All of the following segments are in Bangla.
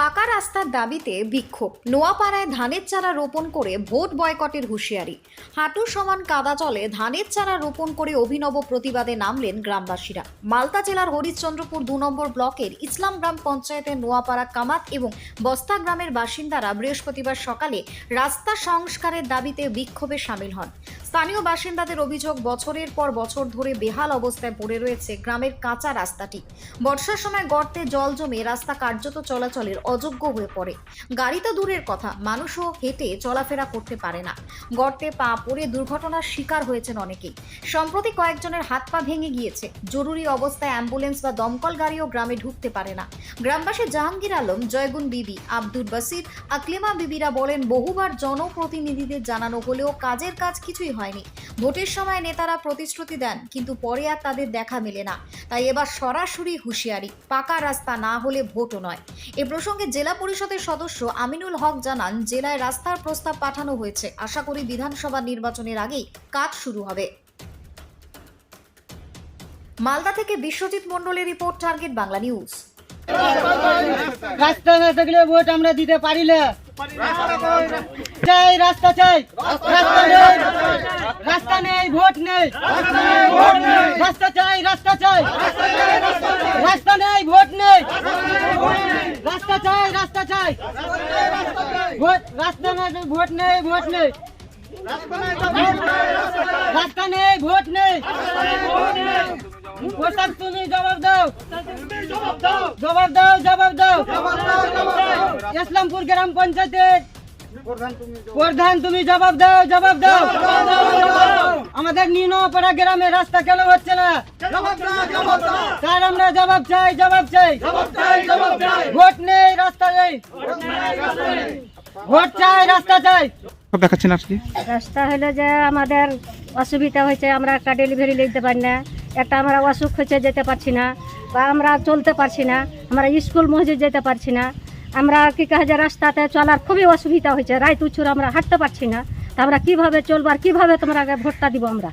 পাকা রাস্তার দাবিতে বিক্ষোভ। নোয়াপাড়ায় ধানের চারা রোপণ করে ভোট বয়কটের হুঁশিয়ারি। হাঁটু সমান কাদা জলে ধানের চারা রোপণ করে অভিনব প্রতিবাদে নামলেন গ্রামবাসীরা। মালদা জেলার হরিশ্চন্দ্রপুর দু নম্বর ব্লকের ইসলাম গ্রাম পঞ্চায়েতের নোয়াপাড়া কামাত এবং বস্তা গ্রামের বাসিন্দারা বৃহস্পতিবার সকালে রাস্তা সংস্কারের দাবিতে বিক্ষোভে সামিল হন। স্থানীয় বাসিন্দাদের অভিযোগ, বছরের পর বছর ধরে বেহাল অবস্থায় পড়ে রয়েছে গ্রামের কাঁচা রাস্তাটি। বর্ষার সময় গর্তে জল জমে রাস্তা কার্যত চলাচলের অযোগ্য হয়ে পড়ে। গাড়ি তো দূরের কথা, মানুষও হেঁটে চলাফেরা করতে পারে না। গর্তে পা পড়ে দুর্ঘটনার শিকার হয়েছেন অনেকেই। সম্প্রতি কয়েকজনের হাত পা ভেঙে গিয়েছে। জরুরি অবস্থায় অ্যাম্বুলেন্স বা দমকল গাড়িও গ্রামে ঢুকতে পারে না। গ্রামবাসী জাহাঙ্গীর আলম জয়গুন বিবি, আব্দুল বাসির, আকলিমা বিবিরা বলেন, বহুবার জনপ্রতিনিধিদের জানানো হলেও কাজের কাজ কিছুই হয়নি। ভোটের সময় নেতারা প্রতিশ্রুতি দেন কিন্তু পরে আর তাদের দেখা মেলে না। তাই এবার সরাসরি হুঁশিয়ারি পাকা রাস্তা না হলে ভোটও নয়। এ প্রসঙ্গে জেলা পরিষদের সদস্য আমিনুল হক জানান জেলায় রাস্তার প্রস্তাব পাঠানো হয়েছে। আশা করি বিধানসভা নির্বাচনের আগেই কাজ শুরু হবে। মালদা থেকে বিশ্বজিৎ মণ্ডলের রিপোর্ট টার্গেট বাংলা নিউজ। রাস্তা না থাকলে ভোট আমরা দিতে পারিলে চাই রাস্তা চাই। রাস্তা নেই রাস্তা ভোট নেই। রাস্তা চাই রাস্তা চাই। রাস্তা নেই, ভোট নেই। রাস্তা চাই রাস্তা চাই। রাস্তা না ভোট নেই ভোট নেই। রাস্তা নেই, ভোট নেই। ভোটার তুমি জবাব দাও। জবাব দাও জবাব দাও। ইসলামপুর গ্রাম পঞ্চায়েতের প্রধান তুমি জবাব দাও জবাব দাও। আমাদের নিনোপাড়া গ্রামের রাস্তা কেন হচ্ছে না? স্যার আমরা জবাব চাই জবাব চাই। ভোট নেই রাস্তা নেই। ভোট চাই রাস্তা চাই। দেখাচ্ছেন আজকে? রাস্তা হলো যে আমাদের অসুবিধা হয়েছে আমরা একটা ডেলিভারি নিতে পারি না। একটা আমরা অসুখ হয়েছে যেতে পারছি না। বা আমরা চলতে পারছি না। আমরা স্কুল মসজিদ যেতে পারছি না। আমরা কি কাজে রাস্তাতে চলার খুবই অসুবিধা হয়েছে। রায় তুচ্ছুর আমরা হাঁটতে পারছি না। তা আমরা কীভাবে চলবো আর কীভাবে তোমরা আগে ভোটটা দিব আমরা?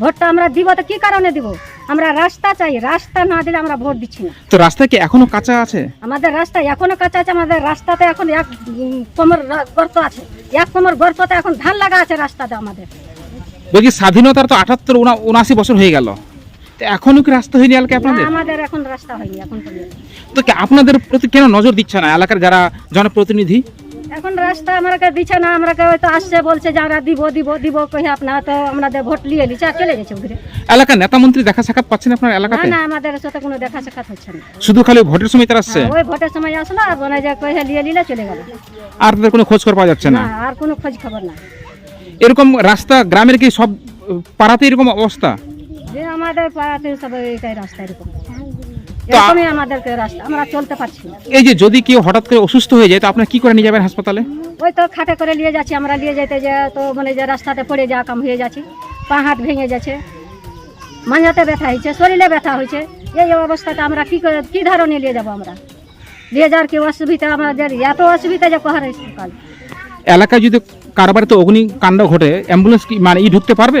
ভোটটা আমরা দিব তো কি কারণে দিব? আমরা রাস্তা চাই রাস্তা না দিলে আমরা ভোট দিচ্ছি না। তো রাস্তা কি এখনও কাঁচা আছে? আমাদের রাস্তা এখনও কাঁচা আছে আমাদের রাস্তাতে এখন এক কোমর গর্ত আছে। এক কোমর গর্ততে এখন ধান লাগা আছে রাস্তাতে আমাদের। বলছি স্বাধীনতার তো আটাত্তর উনাশি বছর হয়ে গেল। এখনও কি রাস্তা হয়নি এলাকা আপনাদের? আমাদের এখন রাস্তা হয়নি এখন তো কি আপনাদের প্রতি কেন নজর দিচ্ছে না এলাকার যারা জনপ্রতিনিধি? এখন রাস্তা আমাকে দিচ্ছে না আমরা হয়তো আসছে বলছে যে আমরা দিব দিব দিব কহে আপনার তো আমাদের ভোট নিয়ে নিচ্ছে আর চলে গেছে ঘুরে এলাকার নেতা মন্ত্রী দেখা সাক্ষাৎ পাচ্ছেন আপনার না এলাকাতে? না আমাদের সাথে কোনো দেখা সাক্ষাৎ হচ্ছে না। শুধু খালি ভোটের সময় তারা আসছে? হ্যাঁ, ওই ভোটের সময় আসলো আর বলে যে কহে নিয়ে নিলে চলে গেল। আর তাদের কোনো খোঁজ খবর পাওয়া যাচ্ছে না? না আর কোনো খোঁজ খবর না এরকম রাস্তা গ্রামের কি সব পাড়াতে এরকম অবস্থা? যে আমাদের পাড়াতে সব এইটাই রাস্তা এরকম। এরকমই আমাদেরকে রাস্তা আমরা চলতে পারছি না। এই যে যদি কেউ হঠাৎ করে অসুস্থ হয়ে যায় তো আপনারা কি করে নিয়ে যাবেন হাসপাতালে? ওই তো খাটে করে নিয়ে যাচ্ছি আমরা নিয়ে যেতে যে তো মানে যে রাস্তাতে পড়ে যাওয়া কাম হয়ে যাচ্ছে পা হাত ভেঙে যাচ্ছে মাঝাতে ব্যথা হয়েছে শরীরে ব্যথা হয়েছে এই অবস্থাতে আমরা কি করে কি ধরনের নিয়ে যাব আমরা? নিয়ে যাওয়ার কি অসুবিধা আমাদের? এত অসুবিধা যে কহার এলাকায় যদি কারবার তো অগ্নিকাণ্ড ঘটে অ্যাম্বুলেন্স কি মানে ই ঢুকতে পারবে?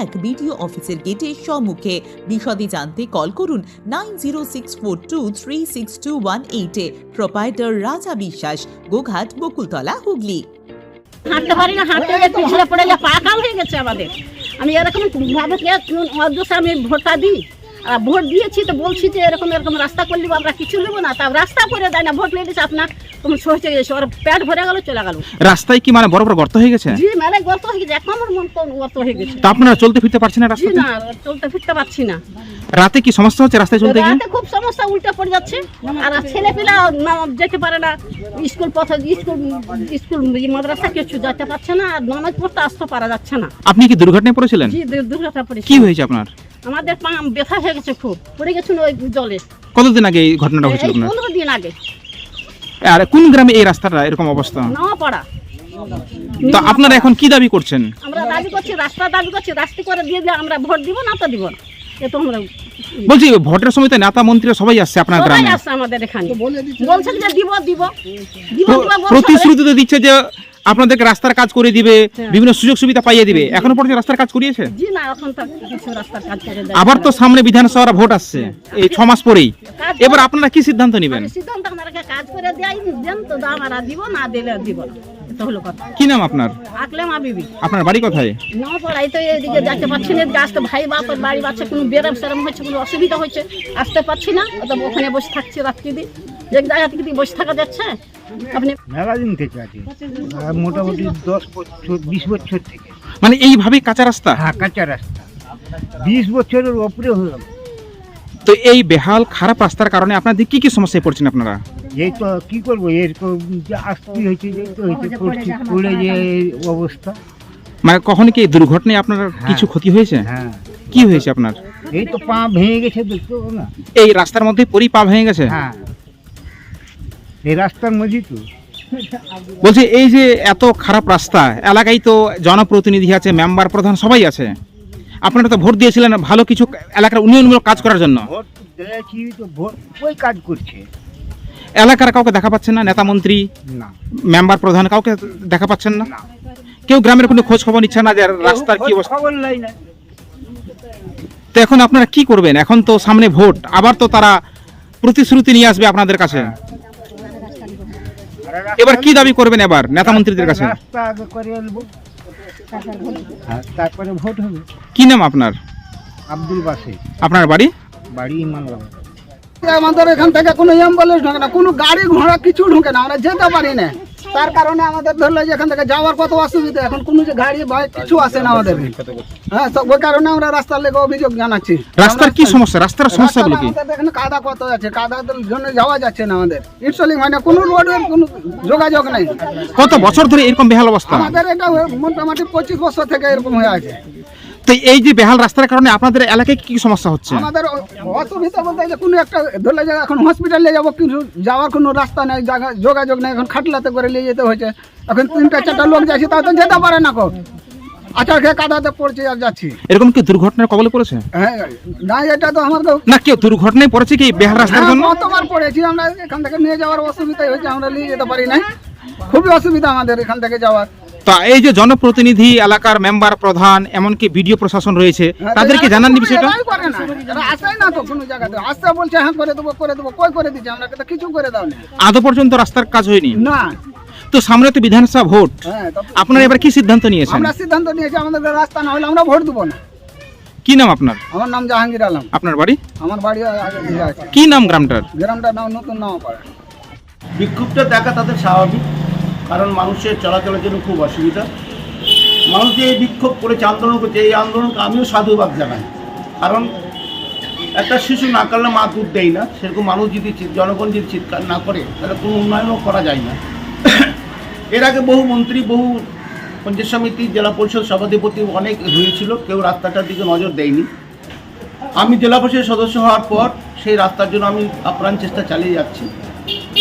এক বিডিও অফিসের গেটের সম্মুখে। বিশদে জানতে কল করুন nine zero six four two three six two one এইটে প্রোপাইটার রাজা বিশ্বাস, গোঘাট, বকুলতলা, হুগলি। হাঁটতে পারি না, হাঁটতে গিয়ে পিছলে পড়ে যা পা কাল হয়ে গেছে আমাদের। আমি এরকম ভাবে অদৃশ্য আমি ভোটটা দিই? আর ভোট দিয়েছি তো বলছি যে এরকম এরকম রাস্তা করলে আমরা কিছু নেব না তা রাস্তা করে দেয় না, ভোট নিয়ে দিচ্ছে আপনার। তখন সহজে গেছে ওর পেট ভরে গেল চলে গেল। রাস্তায় কি মানে বড় বড় গর্ত হয়ে গেছে? জি মানে গর্ত হয়ে গেছে। এক নম্বর মন তো গর্ত হয়ে গেছে। তা আপনারা চলতে ফিরতে পারছেন না জি রাস্তাতে? না চলতে ফিরতে পারছি না। রাতে কি সমস্যা হচ্ছে রাস্তায় চলতে গিয়ে? রাতে খুব সমস্যা উল্টে পড়ে যাচ্ছে। আর ছেলে পিলা যেতে পারে না। স্কুল পথে স্কুল স্কুল মাদ্রাসা কিছু যেতে পারছে না আর নামাজ পড়তে আসতে পারা যাচ্ছে না। আপনি কি দুর্ঘটনায় পড়েছিলেন? জি দুর্ঘটনা পড়েছে। কি হয়েছে আপনার? আমাদের পা ব্যথা হয়ে গেছে খুব। পড়ে গেছিল ওই জলে। কতদিন আগে এই ঘটনাটা হয়েছিল আপনার? পনেরো দিন আগে। আর কোন গ্রামে এই রাস্তাটা এরকম অবস্থা? তো আপনারা এখন কি দাবি করছেন? আমরা দাবি করছি রাস্তা দাবি করছি রাস্তা করে দিয়ে দিলে আমরা ভোট দিব না তো দিব না। এ তো আমরা বলছি ভোটের সময় তো নেতা মন্ত্রী সবাই আসছে আপনার গ্রামে। আসছে আমাদের এখানে। বলছে যে দিব। প্রতিশ্রুতি তো দিচ্ছে যে আপনাদেরকে রাস্তার কাজ করে দিবে হ্যাঁ। বিভিন্ন সুযোগ সুবিধা পাইয়ে দিবে। এখনও পর্যন্ত রাস্তার কাজ করিয়েছে? জি না এখন তো কিছু রাস্তার কাজ করে দেয়। আবার তো সামনে বিধানসভার ভোট আসছে এই ছ মাস পরেই। এবার আপনারা কি সিদ্ধান্ত নেবেন? আমি সিদ্ধান্ত আমাদেরকে কাজ করে দেয় দেন তো আমরা দিব না দিলে দিব না। এটা হলো কথা। কি নাম আপনার? বিবি। আপনার বাড়ি কোথায়? না পড়াই তো এদিকে যাতে পারছি না ভাই বাপের বাড়ি বাচ্চা কোনো বেরম সেরম হচ্ছে কোনো অসুবিধা হচ্ছে আসতে পারছি না ওখানে বসে থাকছি রাত্রি দিন এক জায়গা থেকে কি বসে থাকা যাচ্ছে? আপনি মেলা থেকে আছে। মোটামুটি দশ বছর বিশ বছর থেকে। মানে এইভাবেই কাঁচা রাস্তা? হ্যাঁ কাঁচা রাস্তা। বিশ বছরের ওপরে হয়ে তো এই বেহাল খারাপ রাস্তার কারণে আপনাদের কি কি সমস্যায় পড়ছেন আপনারা? এই তো কি করব? এরকম আসতে হয়েছে যে তো হয়েছে পড়ে যে এই অবস্থা। মানে কখনো কি এই দুর্ঘটনায় আপনার কিছু ক্ষতি হয়েছে? হ্যাঁ। কি হয়েছে আপনার? এই তো পা ভেঙে গেছে দেখতে না। এই রাস্তার মধ্যে পরি পা ভেঙে গেছে? হ্যাঁ। এই রাস্তার মধ্যেই তো। বলছি এই যে এত খারাপ রাস্তা এলাকায় তো জনপ্রতিনিধি আছে মেম্বার প্রধান সবাই আছে। আপনারা তো ভোট দিয়েছিলেন ভালো কিছু এলাকার উন্নয়নমূলক কাজ করার জন্য। ভোট দিয়েছি তো ভোট ওই কাজ করছে। এলাকার কাউকে দেখা পাচ্ছেন না? নেতা মন্ত্রী না। মেম্বার প্রধান কাউকে দেখা পাচ্ছেন না। কেউ গ্রামের কোনো খোঁজ খবর নিচ্ছে না যে রাস্তার কি অবস্থা? তো এখন আপনারা কি করবেন? এখন তো সামনে ভোট আবার তো তারা প্রতিশ্রুতি নিয়ে আসবে আপনাদের কাছে। এবার কি দাবি করবেন এবার নেতা মন্ত্রীদের কাছে? হ্যাঁ তারপরে ভোট হবে। কি নাম আপনার? আব্দুল বাসে। আপনার বাড়ি? বাড়ি ইমানবাগ আমাদের এখান থেকে কোনো অ্যাম্বুলেন্স ঢোকে না কোনো গাড়ি ঘোড়া কিছু ঢোকে না আমরা যেতে পারি না। তার কারণে আমাদের ধরলে যে এখান থেকে যাওয়ার কত অসুবিধা। এখন কোনো যে গাড়ি বাইক কিছু আসে না আমাদের। হ্যাঁ তো ওই কারণে আমরা রাস্তার লেগে অভিযোগ জানাচ্ছি। রাস্তার কি সমস্যা? রাস্তার সমস্যাগুলো কি? রাস্তাটা এখানে কাদা কত আছে? কাদার জন্য যাওয়া যাচ্ছে না আমাদের। ইটসলিং হয় না কোনো রোডের কোনো যোগাযোগ নেই। কত বছর ধরে এরকম বেহাল অবস্থা? আমাদের এটা মোটামুটি পঁচিশ বছর থেকে এরকম হয়ে আছে। তো এই যে বেহাল রাস্তার কারণে আপনাদের এলাকায় কি সমস্যা হচ্ছে? আমাদের অসুবিধা বলতে যে কোনো একটা ধরলে যে এখন হসপিটালে যাব কিন্তু যাওয়ার কোনো রাস্তা নেই জায়গা যোগাযোগ নেই এখন খাটলাতে করে নিয়ে যেতে হয়েছে। এখন তিনটা চারটা লোক যাচ্ছে তা তো যেতে পারে না কো। আচার খেয়ে কাদাতে পড়ছে আর যাচ্ছি। এরকম কি দুর্ঘটনার কবলে পড়েছে? হ্যাঁ না এটা তো আমার না কেউ দুর্ঘটনায় পড়েছে কি বেহাল রাস্তার হ্যাঁ, জন্য? কতবার পড়েছি আমরা এখান থেকে নিয়ে যাওয়ার অসুবিধা হয়েছে আমরা নিয়ে যেতে পারি না খুবই অসুবিধা আমাদের এখান থেকে যাওয়ার। তা এই যে জনপ্রতিনিধি এলাকার মেম্বার প্রধান এমনকি বিডিও প্রশাসন রয়েছে হ্যাঁ, তাদেরকে জানান হ্যাঁ দেবো করে দেবো কই করে দিচ্ছে? আমরা তো কিছু করে দাও না। আদৌ পর্যন্ত রাস্তার কাজ হয়নি? না। তো সামনে তো বিধানসভা ভোট। হ্যাঁ আপনারা এবার কি সিদ্ধান্ত নিয়েছেন? আমরা সিদ্ধান্ত নিয়েছি আমাদের রাস্তা না হলে আমরা ভোট দেবো না। কি নাম আপনার? আমার নাম জাহাঙ্গীর আলম। আপনার বাড়ি? আমার বাড়ি আগে আছে। কি নাম গ্রামটার? গ্রামটার নাম নতুন নাম পাড়া। বিক্ষোভটা দেখা তাদের স্বাভাবিক। কারণ মানুষের চলাচলের জন্য খুব অসুবিধা। মানুষ যে এই বিক্ষোভ করেছে আন্দোলন করছে, এই আন্দোলনকে আমিও সাধুবাদ জানাই। কারণ একটা শিশু না করলে মা দুধ দেয় না। সেরকম মানুষ যদি জনগণ যদি চিৎকার না করে, তাহলে কোনো উন্নয়নও করা যায় না। এর আগে বহু মন্ত্রী, বহু পঞ্চায়েত সমিতি, জেলা পরিষদ সভাধিপতি অনেক হয়েছিল। কেউ রাস্তাটার দিকে নজর দেয়নি। আমি জেলা পরিষদের সদস্য হওয়ার পর সেই রাস্তার জন্য আমি আপ্রাণ চেষ্টা চালিয়ে যাচ্ছি।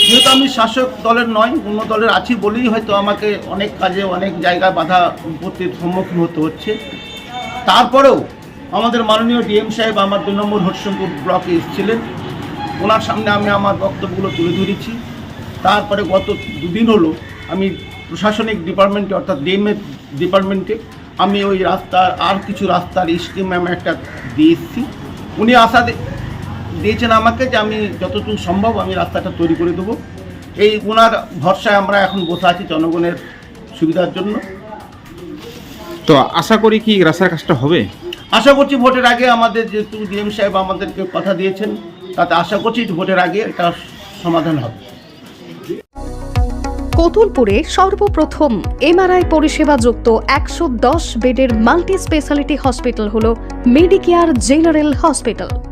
যেহেতু আমি শাসক দলের নয়, অন্য দলের আছি বলেই হয়তো আমাকে অনেক কাজে, অনেক জায়গায় বাধা বিপত্তির সম্মুখীন হতে হচ্ছে। তারপরেও আমাদের মাননীয় ডিএম সাহেব আমার দুই নম্বর হরিশঙ্কর ব্লকে এসেছিলেন। ওনার সামনে আমি আমার বক্তব্যগুলো তুলে ধরেছি। তারপরে গত দুদিন হলো আমি প্রশাসনিক ডিপার্টমেন্টে, অর্থাৎ ডিএমএ ডিপার্টমেন্টে, আমি ওই রাস্তার আর কিছু রাস্তার স্কিম আমি একটা দিয়ে এসেছি। উনি আশা দিয়েছেন আমাকে যে আমি যতটুকু সম্ভব আমি রাস্তাটা তৈরি করে দেবো। এই ওনার ভরসায় আমরা এখন বসে আছি জনগণের সুবিধার জন্য। তো আশা করি কি রাস্তার কাজটা হবে? আশা করছি ভোটের আগে আমাদের যেহেতু ডিএম সাহেব আমাদেরকে কথা দিয়েছেন তাতে আশা করছি ভোটের আগে এটা সমাধান হবে। কতুলপুরে সর্বপ্রথম এমআরআই পরিষেবা যুক্ত একশো দশ বেডের মাল্টি স্পেশালিটি হসপিটাল হল মেডিকেয়ার জেনারেল হসপিটাল।